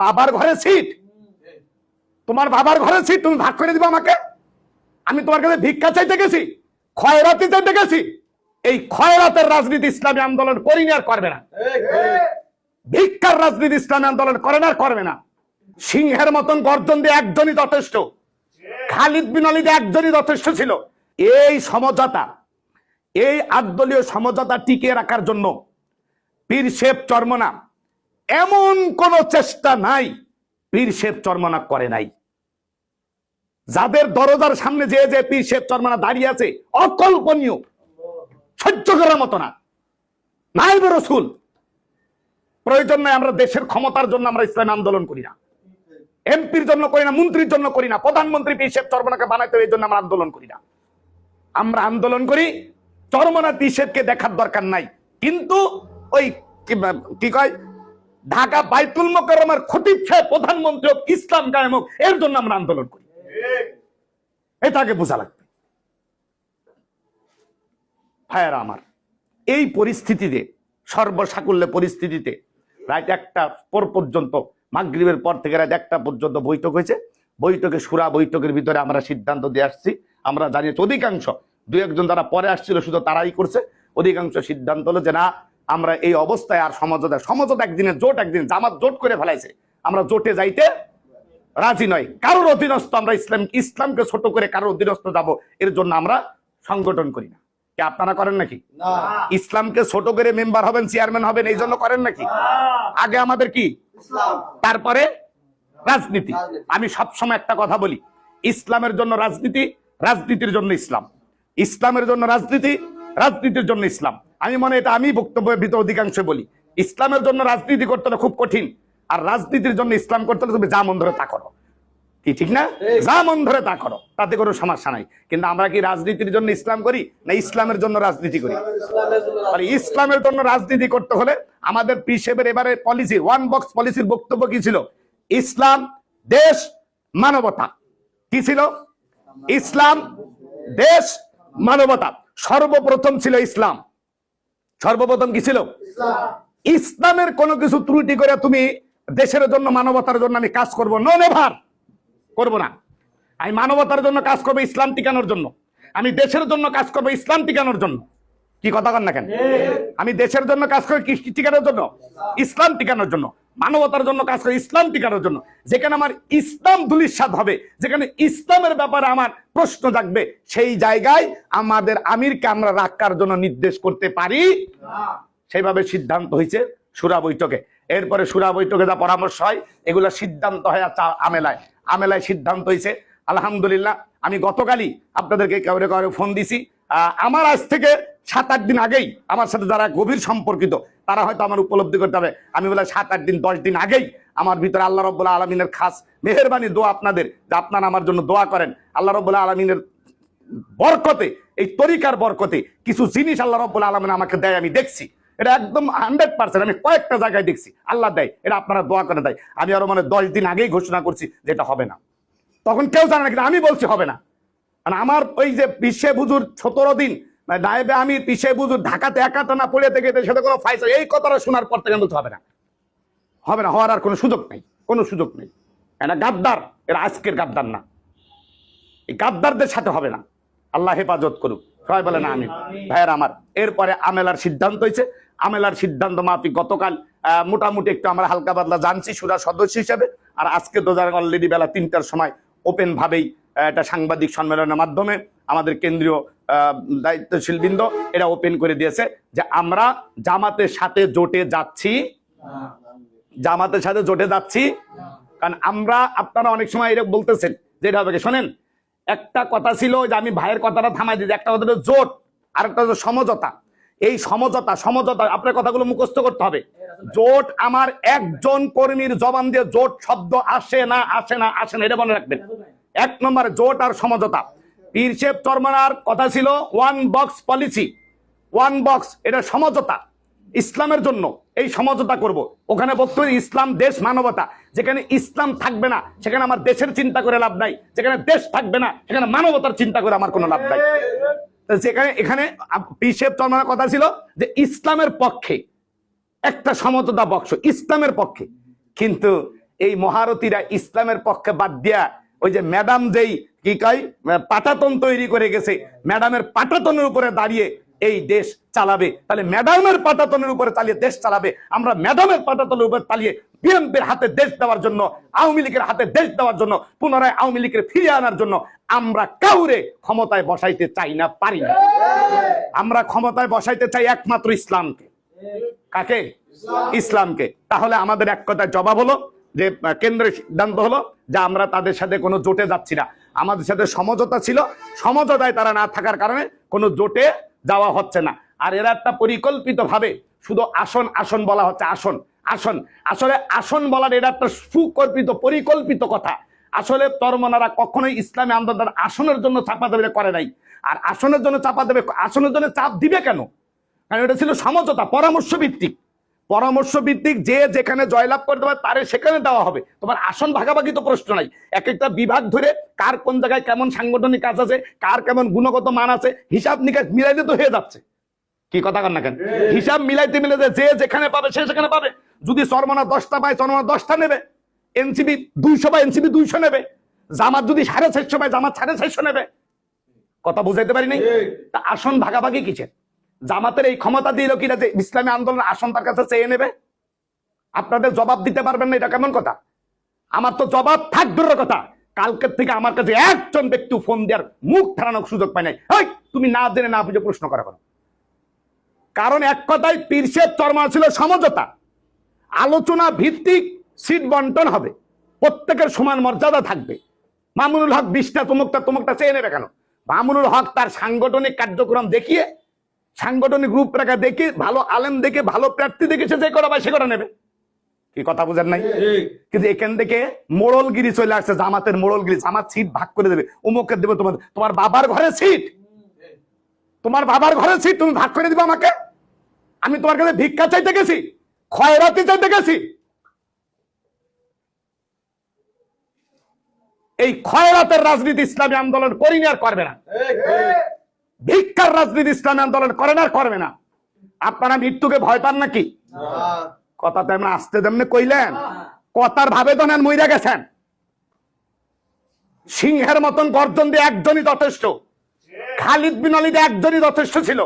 বাবার ঘরে সিট তোমার বাবার ঘরে সিট তুমি ভাগ করে দিবে আমাকে? আমি তোমার কাছে ভিক্ষা চাইতে গেছি খয়রাতি চাইতে গেছি। এই খয়রাতের রাজনীতি ইসলামী আন্দোলন করি না আর করবে না। ভিক্ষার রাজনীতি ইসলামী আন্দোলন করে না আর করবে না। সিংহের মতন গর্জন দিয়ে একজনই যথেষ্ট। খালিদ বিন আলিদ একজনই যথেষ্ট ছিল। এই সমঝোতা এই আদলীয় সমঝোতা টিকিয়ে রাখার জন্য পীর শেখ চর্মনা এমন কোন চেষ্টা নাই, পীর শেখ চর্মনা করে নাই। যাদের দরজার সামনে যে যে পীর শেখ চর্মনা দাঁড়িয়ে আছে, অকল্পনীয়, সহ্য করার মতো না। নাইব রসুল, প্রয়োজন নাই আমরা দেশের ক্ষমতার জন্য আমরা ইসলামী আন্দোলন করি না। এমপির জন্য করি না, মন্ত্রীর জন্য করি না, প্রধানমন্ত্রী পীর শেখ চর্মনাকে বানাইতে এই জন্য আমরা আন্দোলন করি না। আমরা আন্দোলন করি চরমনা পিসেবকে দেখার দরকার নাই। কিন্তু ওই কি কয়? ঢাকা বাইতুল মোকাররমার খতিব সাহেব প্রধানমন্ত্রী হোক ইসলাম কায়েম হোক এর জন্য আমরা আন্দোলন করি। এটাকে বোঝা লাগবে। ভাইয়ারা আমার এই পরিস্থিতিতে সর্বসাকুল্য পরিস্থিতিতে রাত একটা পর পর্যন্ত মাগরিবের পর থেকে রাত একটা পর্যন্ত বৈঠক হয়েছে। বৈঠকে সুরা বৈঠকের ভিতরে আমরা সিদ্ধান্ত দিয়ে আসছি। আমরা জানিয়েছি অধিকাংশ দু একজন যারা পরে আসছিল শুধু তারাই করছে। অধিকাংশ সিদ্ধান্ত হলো যে না আমরা এই অবস্থায় আর সমঝোতা সমঝোতা একদিনের জোট একদিন জামাত জোট করে ফেলাইছে। আমরা জোটে যাইতে রাজি নয় কারোর অধীনস্থ আমরা ইসলাম ইসলামকে ছোট করে কারোর অধীনস্থ যাব এর জন্য আমরা সংগঠন করি না। কি আপনারা করেন নাকি? ইসলামকে ছোট করে মেম্বার হবেন চেয়ারম্যান হবেন এই জন্য করেন নাকি? আগে আমাদের কি? তারপরে রাজনীতি। আমি সবসময় একটা কথা বলি ইসলামের জন্য রাজনীতি রাজনীতির জন্য ইসলাম। ইসলামের জন্য রাজনীতি রাজনীতির জন্য ইসলাম। আমি মনে এটা আমি বক্তব্যের ভিতর অধিকাংশ বলি। ইসলামের জন্য রাজনীতি করতে হলে খুব কঠিন। আর রাজনীতির জন্য ইসলাম করতে হলে তুমি যা মন ধরে তা করো। কি ঠিক না? যা মন ধরে তা করো তাতে কোনো সমস্যা নাই। কিন্তু আমরা কি রাজনীতির জন্য ইসলাম করি না ইসলামের জন্য রাজনীতি করি? আর ইসলামের জন্য রাজনীতি করতে হলে আমাদের পিসেবের এবারে পলিসি ওয়ান বক্স পলিসির বক্তব্য কি ছিল? ইসলাম দেশ মানবতা। কি ছিল? ইসলাম দেশ মানবতা। সর্বপ্রথম ছিল ইসলাম। সর্বপ্রথম কি ছিল? ইসলামের কোনো কিছু ত্রুটি করে তুমি দেশের জন্য মানবতার জন্য আমি কাজ করব। নো নেভার করব না। আমি মানবতার জন্য কাজ করব ইসলাম টিকানোর জন্য। আমি দেশের জন্য কাজ করব ইসলাম টিকানোর জন্য। কি কথা কন না কেন? আমি দেশের জন্য কাজ করি কৃষ্টি টিকানোর জন্য। ইসলাম টিকানোর জন্য। মানবতার জন্য কাজ করি, ইসলাম টিকানোর জন্য। যেখানে আমার ইসলাম দুলিশাত হবে, যেখানে ইসলামের ব্যাপারে আমার প্রশ্ন জাগবে, সেই জায়গায় আমাদের আমিরকে আমরা রাখার জন্য নির্দেশ করতে পারি। সেইভাবে সিদ্ধান্ত হয়েছে সুরা বৈঠকে। এরপরে সুরা বৈঠকে যা পরামর্শ হয়, এগুলো সিদ্ধান্ত হয় আচ্ছা আমেলায়। আমেলায় সিদ্ধান্ত হয়েছে, আলহামদুলিল্লাহ। আমি গতকালই আপনাদেরকে কাউরে কাউরে ফোন দিছি। আমার আজ থেকে সাত আট দিন আগেই আমার সাথে যারা গভীর সম্পর্কিত, তারা হয়তো আমার উপলব্ধি করতে হবে আমি বলে সাত আট দিন, দশ দিন আগেই আমার ভিতরে আল্লাহ রব্বুল্লাহ আলমিনের খাস মেহরবানি, দোয়া আপনাদের, যে আপনারা আমার জন্য দোয়া করেন। আল্লাহ রব্বুল্লাহ আলমিনের বরকতে, এই তরিকার বরকতে কিছু জিনিস আল্লাহ রব্বুল আলমিন আমাকে দেয়, আমি দেখছি। এটা একদম হান্ড্রেড পার্সেন্ট আমি কয়েকটা জায়গায় দেখছি। আল্লাহ দেয়, এটা আপনারা দোয়া করে দেয়। আমি আরও মানে দশ দিন আগেই ঘোষণা করছি যে এটা হবে না। তখন কেউ জানে না, কিন্তু আমি বলছি হবে না। আর আমার ওই যে বিশ্বে বুজুর সতেরো দিন মানে নায়েবে আমি পিসে বুজুর ঢাকাতে একাটা না পড়ে থেকে সেটা কোনো ফাইসা এই কথাটা শোনার পর থেকে বলতে হবে না। হবে না হওয়ার আর কোনো সুযোগ নেই কোনো সুযোগ নেই। এটা গাদ্দার এরা আজকের গাদ্দার না। এই গাদ্দারদের সাথে হবে না। আল্লাহ হেফাজত করুক। সবাই বলে না আমি ভাইয়ের আমার এরপরে আমেলার সিদ্ধান্ত হয়েছে। আমেলার সিদ্ধান্ত মাফিক গতকাল মোটামুটি একটু আমরা হালকা পাতলা জানছি সুরা সদস্য হিসেবে। আর আজকে তো অলরেডি বেলা তিনটার সময় ওপেন ভাবেই আহ, একটা সাংবাদিক সম্মেলনের মাধ্যমে আমাদের কেন্দ্রীয় আহ, দায়িত্বশীল বৃন্দ এটা ওপেন করে দিয়েছে যে আমরা জামাতের সাথে জোটে যাচ্ছি। জামাতের সাথে জোটে যাচ্ছি। কারণ আমরা আপনারা অনেক সময় এরকম বলতেছেন যেটা হবে শোনেন একটা কথা ছিল যে আমি ভাইয়ের কথাটা থামাই দিই একটা কথা জোট আর একটা সমঝোতা। এই সমঝোতা সমঝোতা আপনার কথাগুলো মুখস্থ করতে হবে। জোট আমার একজন কর্মীর জবান দিয়ে জোট শব্দ আসে না আসে না আসে না এটা মনে রাখবেন। এক নম্বর জোট আর সমঝোতা। পীরশেপ চরমার কথা ছিল one box policy one box এটা সমঝোতা। ইসলামের জন্য এই সমঝোতা করব। ওখানে বক্তব্য ইসলাম দেশ মানবতা। যেখানে ইসলাম থাকবে না, সেখানে আমার দেশের চিন্তা করে লাভ নাই। যেখানে দেশ থাকবে না, সেখানে মানবতার চিন্তা করে আমার কোনো লাভ নাই। যেখানে, এখানে পিসেব চর্মার কথা ছিল যে ইসলামের পক্ষে একটা সমঝোতা বক্স ইসলামের পক্ষে। কিন্তু এই মহারথীরা ইসলামের পক্ষে বাদ দিয়া ওই যে ম্যাডাম যেই কি কয় পাটাতন তৈরি করে গেছে, ম্যাডামের পাটাতনের উপরে দাঁড়িয়ে এই দেশ চালাবে। তাহলে ম্যাডামের পাটাতনের উপরে চালিয়ে দেশ চালাবে। আমরা ম্যাডামের পাটাতনের উপরে চালিয়ে বিএনপির হাতে দেশ দেওয়ার জন্য, আওয়ামী লীগের হাতে দেশ দেওয়ার জন্য, পুনরায় আওয়ামী লীগের ফিরিয়ে আনার জন্য আমরা কাউরে ক্ষমতায় বসাইতে চাই না, পারি না। আমরা ক্ষমতায় বসাইতে চাই একমাত্র ইসলামকে। কাকে? ইসলামকে। তাহলে আমাদের এক কথায় জবাব হলো যে কেন্দ্রের সিদ্ধান্ত হলো যে আমরা তাদের সাথে কোনো জোটে যাচ্ছি না। আমাদের সাথে সমঝোতা ছিল। সমঝোতায় তারা না থাকার কারণে কোনো জোটে যাওয়া হচ্ছে না। আর এরা একটা পরিকল্পিত ভাবে শুধু আসন আসন বলা হচ্ছে, আসন আসন। আসলে আসন বলার এটা একটা সুকল্পিত, পরিকল্পিত কথা। আসলে তরমনারা কখনোই ইসলামী আন্দোলন আসনের জন্য চাপা দেবে করে নাই। আর আসনের জন্য চাপা দেবে, আসনের জন্য চাপ দিবে কেন? কারণ এটা ছিল সমঝোতা পরামর্শ ভিত্তিক পরামর্শ ভিত্তিক যে যেখানে জয়লাভ করতে পারে তারে সেখানে দেওয়া হবে। তোমার আসন ভাগাভাগি তো প্রশ্ন নাই। এক একটা বিভাগ ধরে কার কোন জায়গায় কেমন সাংগঠনিক কাজ আছে কার কেমন গুণগত মান আছে হিসাব নিকাশ মিলাইতে তো হয়ে যাচ্ছে। কি কথা কর না কেন? হিসাব মিলাইতে মিলাইতে যে যেখানে পাবে সে সেখানে পাবে। যদি চরমনা দশটা পায় চরমনা দশটা নেবে। এনসিবি দুইশো পায় এনসিবি দুইশো নেবে। জামাত যদি সাড়ে চারশো পায় জামাত সাড়ে চারশো নেবে। কথা বুঝাইতে পারি নাই? তা আসন ভাগাভাগি কিসের? জামাতের এই ক্ষমতা দিল কিনা যে ইসলামী আন্দোলন আসন তার কাছে চেয়ে নেবে? আপনাদের জবাব দিতে পারবেন না, এটা কেমন কথা? আমার তো জবাব থাকবে কথা। কালকের থেকে আমার কাছে একজন ব্যক্তি ফোন দেওয়ার মুখ ফেরানোর সুযোগ পায় নাই। তুমি না জেনে না বুঝে প্রশ্ন করো কারণ এক কথায় পীরসের চর্মা ছিল সমঝোতা। আলোচনা ভিত্তিক সিট বন্টন হবে। প্রত্যেকের সমান মর্যাদা থাকবে। মামুনুল হক বিশটা, তমুকটা তমুকটা চেয়ে নেবে কেন? মামুনুল হক তার সাংগঠনিক কার্যক্রম দেখিয়ে সাংগঠনিক রূপরেখা দেখে ভালো আলেম দেখে ভালো প্রার্থী দেখে সে যে করা পায় সে করে নেবে। কি কথা বুঝেন নাই? কিন্তু এখান থেকে মোড়লগিরি চলে আসছে জামাতের মোড়লগিরি। জামাত সিট ভাগ করে দেবে। উমুকে দেবে তোমার তোমার বাবার ঘরে সিট। তোমার বাবার ঘরে সিট তুমি ভাগ করে দিবে আমাকে? আমি তোমার কাছে ভিক্ষা চাইতে গেছি খয়রাতি চাইতে গেছি। এই খয়রাতের রাজনীতি ইসলামী আন্দোলন করিনি আর করবে না। ভিক্ষার রাজনীতি ইসলামী আন্দোলন করে না আর করবে না। আপনারা মৃত্যুকে ভয় পান নাকি? কথা তেমন আসতে তেমনি কইলেন। কথার ভাবে তো নেন মইরা গেছেন। সিংহের মতন গর্জন দিয়ে একজনই যথেষ্ট। খালিদ বিন আলিদ একজনই যথেষ্ট ছিল।